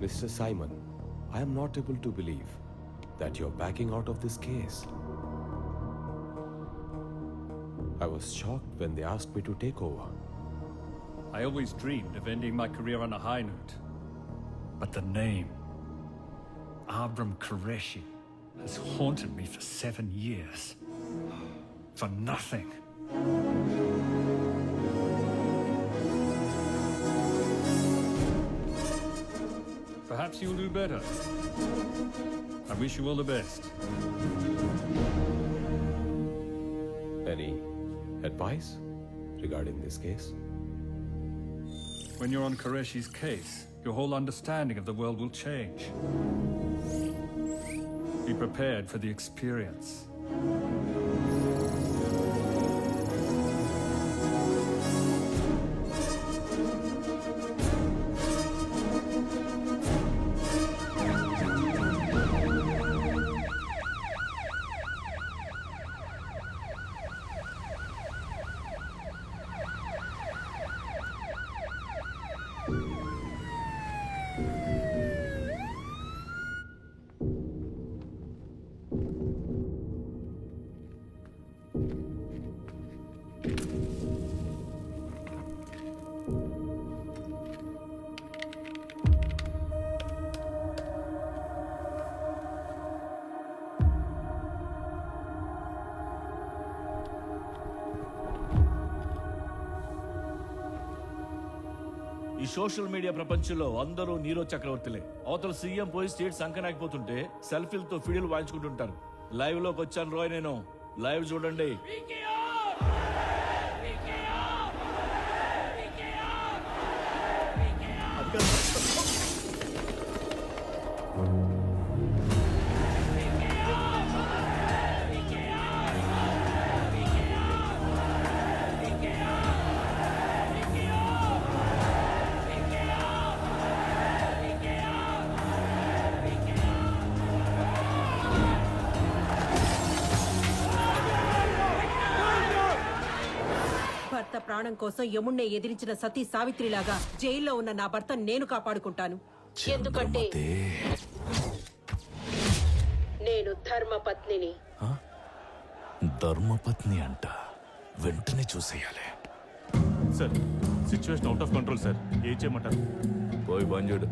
Mr. Simon, I am not able to believe that you're backing out of this case. I was shocked when they asked me to take over. I always dreamed of ending my career on a high note. But the name, Abram Qureshi, has haunted me for seven years. For nothing. Perhaps you'll do better. I wish you all the best. Any advice regarding this case? When you're on Qureshi's case, your whole understanding of the world will change. Be prepared for the experience. Social media ప్రపంచంలో అందరూ Nero చక్రవర్తిలే. అవతల CM పోయి state సంకనాకపోతుంటే సెల్ఫీలతో ఫీడియోలు వాయించుకుంటుంటారు. లైవ్లోకి వచ్చాను రోయ్ నేను. Live చూడండి. ప్రాణం కోసం యముణ్ణే ఎదిరించిన సతీ సావిత్రిలాగా జైల్లో ఉన్న నా భర్త నేను కాపాడుకుంటాను. ఎందుకంటే నేను ధర్మపత్నిని. ధర్మపత్ని అంట. వెంటనే చూసేయాలి. Sir situation out of control sir. ఏం చేయమంటారు? పోయి బంజుడు.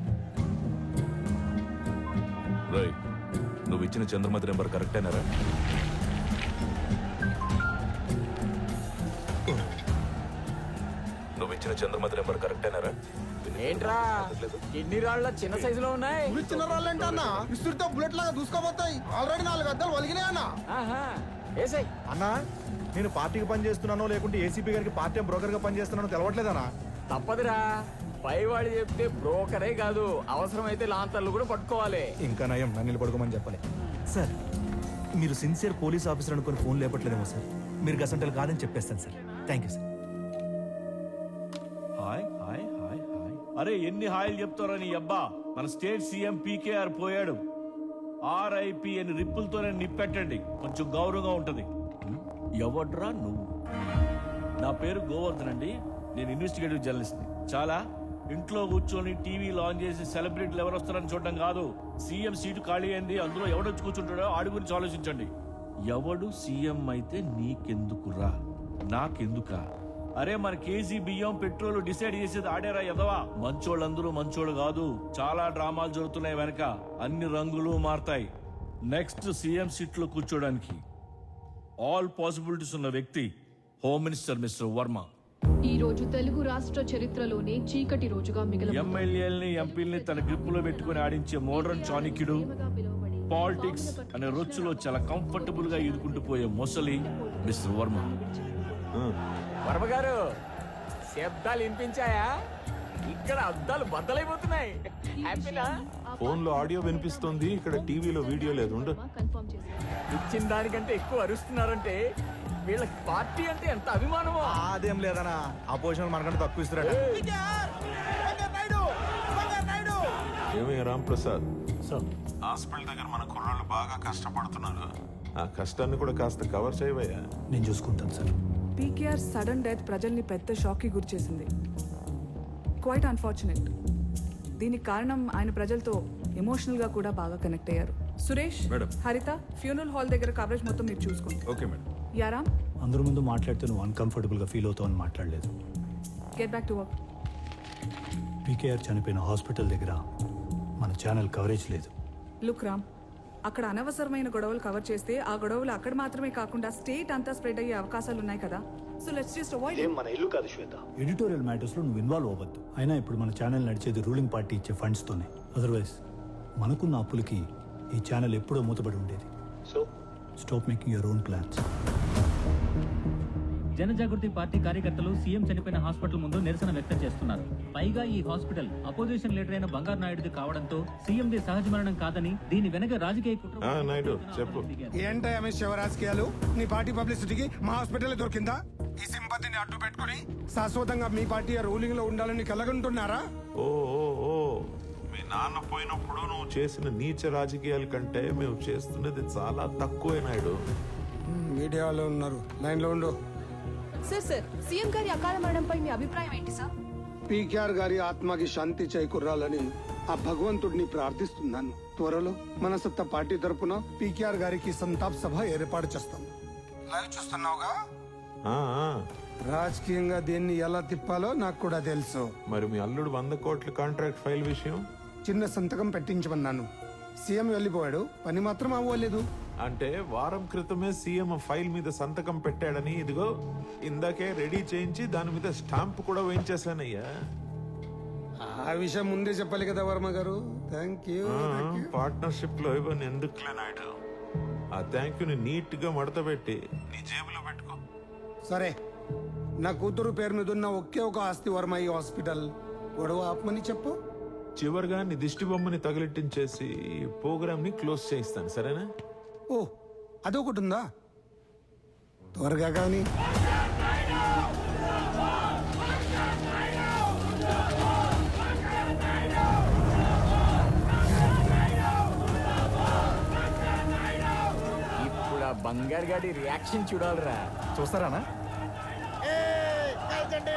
రై నువ్వు ఇచ్చిన చంద్రమతి నెంబర్ కరెక్టేనారా? ఇచ్చిన చంద్రమతి నెంబర్ కరెక్టేనారా ఏంట్రా? కిడ్నీ రాళ్ళ చిన్న సైజులో ఉన్నాయి? చిన్న రాళ్ళంటే అన్న? విసురుతో బుల్లెట్ లాగా దూసుకోబోతాయి ఆల్రెడీ నాలుగు అద్దాలు వలిగినాయి అన్న. ఆహా ఏసై. అన్నా నేను పార్టీకి పని చేస్తున్నానో లేకుంటే ఏసీపీ గారికి పార్టీ టైం బ్రోకర్గా పని చేస్తున్నానో తెలవట్లేదన్నా. తప్పదురా. పైవాడు చెప్తే బ్రోకరే కాదు. అవసరమైతే లాంతర్లు కూడా పట్టుకోవాలి. ఇంకా నయం నన్ను నిలబడుకోమని చెప్పలే. సార్ మీరు సిన్సియర్ పోలీస్ ఆఫీసర్ అనుకుని ఫోన్ లేపట్లేదేమో సార్. మీరు గసంటలు కాదని చెప్పేస్తాను sir. Thank you sir hi hi hi hi. అరే ఎన్ని హాయిలు చెప్తారో నీ అబ్బా? మన స్టేట్ సీఎం పీకేఆర్ పోయాడు. ఆర్ఐపి అని రిప్పులతోనే నిప్పెట్టండి. కొంచెం గౌరవంగా ఉంటది? ఎవడ్రా నువ్వు? నా పేరు గోవర్ధన్ అండి. నేను ఇన్వెస్టిగేటివ్ జర్నలిస్ట్ చాలా ఇంట్లో కూర్చొని టీవీ లాంచ్ చేసి సెలబ్రిటీలు ఎవరు వస్తారని చూడడం కాదు. సీఎం సీటు ఖాళీ అయింది. అందులో ఎవడొచ్చి కూర్చుంటాడో ఆడి గురించి ఆలోచించండి. ఎవడు సీఎం అయితే నీకెందుకురా? నాకెందుకా అరే మన కేజీ బియ్యం పెట్రోల్ డిసైడ్ చేసేది ఆడేరా ఎదవా మంచోళ్ళందరూ మంచోళ్ళు కాదు. చాలా డ్రామాలు జరుగుతున్నాయి వెనక. అన్ని రంగులు మారతాయి. నెక్స్ట్ సీఎం సీట్లో కూర్చోడానికి ఆల్ పాసిబిలిటీస్ ఉన్న వ్యక్తి హోమ్ మినిస్టర్ మిస్టర్ వర్మ ఈ రోజు తెలుగు రాష్ట్ర చరిత్రలోనే చీకటి రోజుగా మిగిలిన ఎమ్మెల్యేలని ఎంపీల్ని తన గ్రిప్పులో పెట్టుకుని ఆడించే మోడర్న్ చాణక్యుడు పాలిటిక్స్ అనే రొచ్చులో చాలా కంఫర్టబుల్గా ఈదుకుంటూ పోయే మొసలి మిస్టర్ వర్మ వర్మ గారు శబ్దాలు వినిపించాయా? ఇక్కడ అద్దాలు బద్దలైపోతున్నాయి. హ్యాపీనా? ఫోన్లో ఆడియో వినిపిస్తుంది ఇక్కడ టీవీలో వీడియో లేదు ఉండు. ఇచ్చిన దానికంటే ఎక్కువ అరుస్తున్నారంటే వీళ్ళకి పార్టీ అంటే ఎంత అభిమానమో. అదేం లేదన్నా. ఆ పొజిషన్ మనకంటే తక్కువ ఇస్తారట ఏమయ్య రాంప్రసాద్? హాస్పిటల్ దగ్గర మన కుర్రాళ్ళు బాగా కష్టపడుతున్నారు. ఆ కష్టాన్ని కూడా కాస్త కవర్ చేయవయ్యా. నేను చూసుకుంటాను సార్. పీకేఆర్ సడన్ డెత్ ప్రజల్ని పెద్ద షాక్కి గురిచేసింది. క్వైట్ అన్ఫార్చునేట్ దీనికి కారణం ఆయన ప్రజలతో ఎమోషనల్గా కూడా బాగా కనెక్ట్ అయ్యారు. Suresh madam. Haritha funeral hall దగ్గర కవరేజ్ మొత్తం మీరు చూసుకోండి. Okay madam. యారామ్ అందరి ముందు మాట్లాడితే నువ్వు అన్కంఫర్టబుల్గా ఫీల్ అవుతావు అని మాట్లాడలేదు. Get back to work PKR చనిపోయిన హాస్పిటల్ దగ్గర మన ఛానల్ కవరేజ్ లేదు. లుక్ రామ్ అక్కడ అనవసరమైన గొడవలు కవర్ చేస్తే ఆ గొడవలు అక్కడ మాత్రమే కాకుండా స్టేట్ అంతా స్ప్రెడ్ అయ్యే అవకాశాలు ఉన్నాయి కదా? సో లెట్స్ జస్ట్ అవాయిడ్ మన ఇల్లు కాదు శ్వేత. ఎడిటోరియల్ మ్యాటర్స్లో నువ్వు ఇన్వాల్వ్ అవ్వద్దు. అయినా ఇప్పుడు మన ఛానల్ నడిచేది రూలింగ్ పార్టీ ఇచ్చే ఫండ్స్తోనే అదర్వైజ్ మనకున్న అప్పులకి ఈ ఛానల్ ఎప్పుడో మూతపడి ఉండేది. So stop making your own plans Janajagruthi party కార్యకర్తలు సీఎం చనిపోయిన హాస్పిటల్ ముందు నిరసన వ్యక్తం చేస్తున్నారు. పైగా ఈ హాస్పిటల్ అపోజిషన్ లీడర్ అయిన బంగారు నాయుడుది కావడంతో సీఎంది సహజ మరణం కాదని దీని వెనక రాజకీయ కుట్ర ఆ, నాయుడు చెప్పు. ఏంటో రమేష్ శివరాజకీయాలు నీ పార్టీ పబ్లిసిటీకి మా హాస్పిటల్ దొరికిందా? ఈ సింపతిని అడ్డు పెట్టుకుని శాశ్వతంగా మీ పార్టీ రూలింగ్లో ఉండాలని కలగంటున్నారా? ఓ ఓ ఓ. మీ నాన్న పోయినప్పుడు నువ్వు చేసిన నీచ రాజకీయాల కంటే మేము చేస్తున్నది చాలా తక్కువే నాయుడు. మీడియాలో ఉన్నారు. లైన్లో ఉండు. సార్ సార్ సీఎం గారి అకాల మరణంపై మీ అభిప్రాయం ఏంటి సార్ పీకేఆర్ గారి ఆత్మకి శాంతి చేకూరాలని ఆ భగవంతుడిని ప్రార్థిస్తున్నాను. త్వరలో మన సత్తా పార్టీ తరపున పీకేఆర్ గారికి సంతాప్ సభ ఏర్పాటు చేస్తాం. లైవ్ చూస్తున్నావుగా? ఆ, ఆ. రాజకీయంగా దీన్ని ఎలా తిప్పాలో నాకు కూడా తెలుసు. మరి మీ అల్లుడు వంద కోట్ల కాంట్రాక్ట్ ఫైల్ విషయం? చిన్న సంతకం పెట్టించమన్నాను. సీఎం వెళ్ళిపోయాడు. పని మాత్రం అవ్వలేదు. అంటే వారం క్రితమే సీఎం ఫైల్ మీద సంతకం పెట్టాడని ఇదిగో ఇందాకే రెడీ చేయించి దాని మీద స్టాంప్ కూడా వేయించేశానయ్యా. ఆ విషయం ముందే చెప్పాలి కదా వర్మ గారు. థ్యాంక్ యూ పార్ట్నర్షిప్లో ఇవన్నీ ఎందుకులే నాయుడు? ఆ థ్యాంక్ యూని నీట్గా మడత పెట్టి నీ జేబులో పెట్టుకో. సరే నా కూతురు పేరు మీద ఉన్న ఒకే ఒక ఆస్తి వర్మ ఈ హాస్పిటల్. గొడవ ఆపమని చెప్పు. చివరిగా నీ దిష్టి బొమ్మని తగిలిట్టించేసి ప్రోగ్రామ్ని క్లోజ్ చేయిస్తాను సరేనా? ఓ అదొకటి ఉందా? త్వరగా కానీ. ఇప్పుడు ఆ బంగారు గాడి రియాక్షన్ చూడాలిరా. చూస్తారానా? కాల్చండి.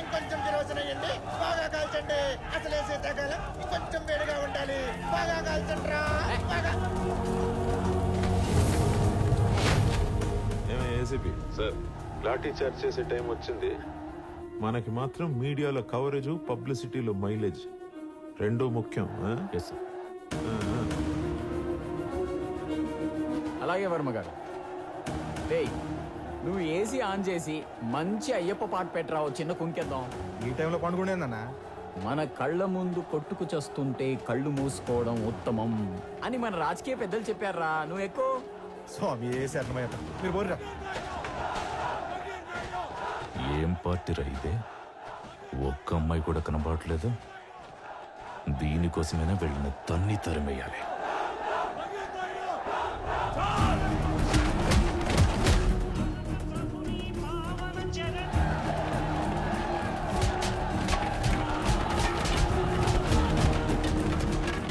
ఇంకొంచెం కిరోసిన వేయండి. బాగా కాల్చండి. అసలే శీతాకాలం ఇంకొంచెం వేడిగా ఉండాలి. బాగా కాల్చండి బాగా. ఏసీపీ సార్ లాఠీ చార్జ్ చేసే టైం వచ్చింది. మనకి మాత్రం మీడియాలో కవరేజ్ పబ్లిసిటీలో మైలేజ్ రెండూ ముఖ్యం ఆ? అలాగే వర్మ గారు. రేయ్ నువ్వు ఏసీ ఆన్ చేసి మంచి అయ్యప్ప పాట పెట్టరావు చిన్న కుంకేద్దాం. ఈ టైంలో పండుకునేందన్నా మన కళ్ళ ముందు కొట్టుకు చస్తుంటే కళ్ళు మూసుకోవడం ఉత్తమం అని మన రాజకీయ పెద్దలు చెప్పారా నువ్వు ఎక్కువ స్వామి ఏ శరణమయ్య మీరు పోరురా ఏం పార్టీ రా ఇదే? ఒక్క అమ్మాయి కూడా కనబడట్లేదు. దీనికోసమైనా వెళ్ళిన తన్ని తరిమేయాలి.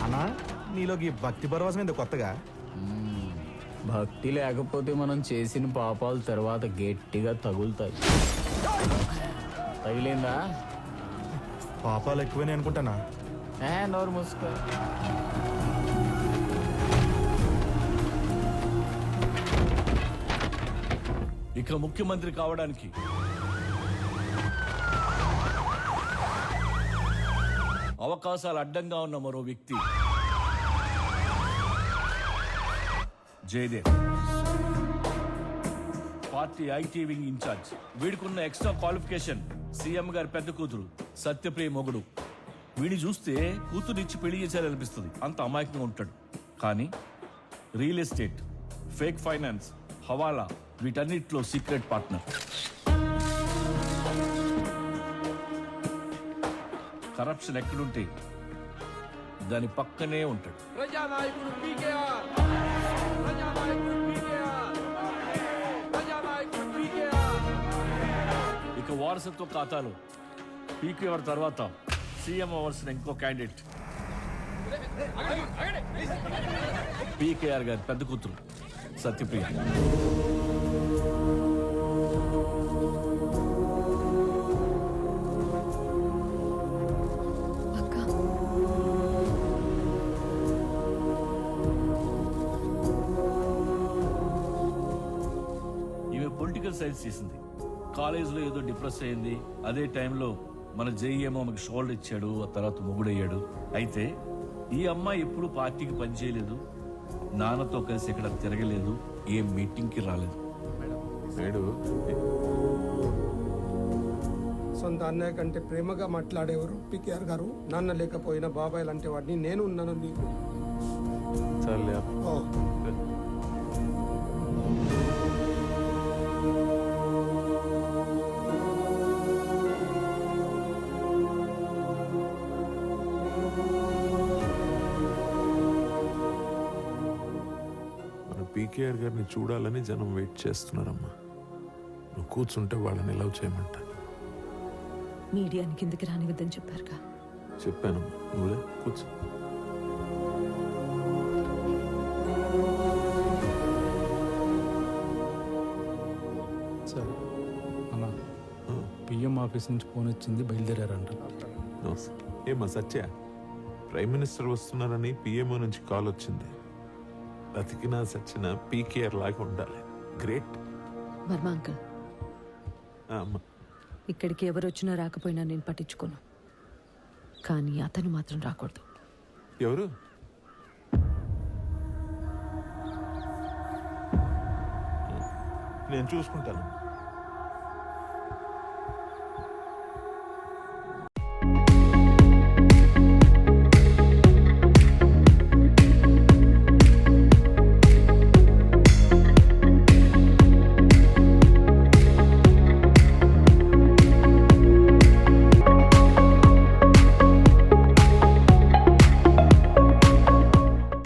అన్నా నీలోకి భక్తి పరవశం ఎందుకు కొత్తగా? భక్తి లేకపోతే మనం చేసిన పాపాలు తర్వాత గట్టిగా తగులుతాయి. తగిలిందా? పాపాలు ఎక్కువనే అనుకుంటానా? ఏ నోరు మూసుకో. ఇక ముఖ్యమంత్రి కావడానికి అవకాశాలు అడ్డంగా ఉన్న మరో వ్యక్తి. Jayadev. Party IT wing incharge. వీడికున్న extra qualification. CM గారి పెద్ద కూతురు సత్యప్రియ మొగుడు. వీడిని చూస్తే కూతురునిచ్చి పెళ్ళి చేశారనిపిస్తుంది. అంత అమాయకంగా ఉంటాడు. కానీ real estate fake finance hawala వీటన్నిటిలో సీక్రెట్ పార్ట్నర్. కరప్షన్ ఎక్కడుంటే దాని పక్కనే ఉంటాడు. ప్రజానాయకుడు పీకేఆర్. ఇక వారసత్వ ఖాతాలో. ఎవరి తర్వాత? సీఎం అవ్వాల్సిన ఇంకో క్యాండిడేట్ పీకేఆర్ గారి పెద్ద కూతురు సత్యప్రియ. సూసైడ్ చేసింది. కాలేజీలో ఏదో డిప్రెస్ అయింది. అదే టైంలో మన జై ఏమో ఆమెకు షోల్డర్ ఇచ్చాడు. ఆ తర్వాత మొగుడయ్యాడు. అయితే ఈ అమ్మాయి ఎప్పుడు పార్టీకి పనిచేయలేదు నాన్నతో కలిసి ఇక్కడ తిరగలేదు. ఏ మీటింగ్కి రాలేదు. సొంత అన్నయ్య కంటే ప్రేమగా మాట్లాడేవారు పికేఆర్ గారు. నాన్న లేకపోయినా బాబాయ్ లాంటి వాడిని నేను ఉన్నాను నీకు. చాలే ఓ. మన పీకేఆర్ గారిని చూడాలని జనం వెయిట్ చేస్తున్నారమ్మా. నువ్వు కూర్చుంటే వాళ్ళని లవ్ చేయమంటా. మీడియాని కిందకి రానివద్దని చెప్పారుగా. చెప్పానమ్మా నువ్వే కూర్చో. సార్ అన్న పిఎం ఆఫీస్ నుంచి ఫోన్ వచ్చింది బయలుదేరారంట. ఏమ్మా సత్య? ప్రైమ్ మినిస్టర్ వస్తున్నారని పిఎంఓ నుంచి కాల్ వచ్చింది. బతికినా సచ్చిన పీకేఆర్ లాగా ఉండాలి. గ్రేట్. వర్మ అంకుల్. అమ్మా. ఇక్కడికి ఎవరు వచ్చినా రాకపోయినా నేను పట్టించుకోను. కానీ అతను మాత్రం రాకూడదు. ఎవరు? నేను చూసుకుంటాను.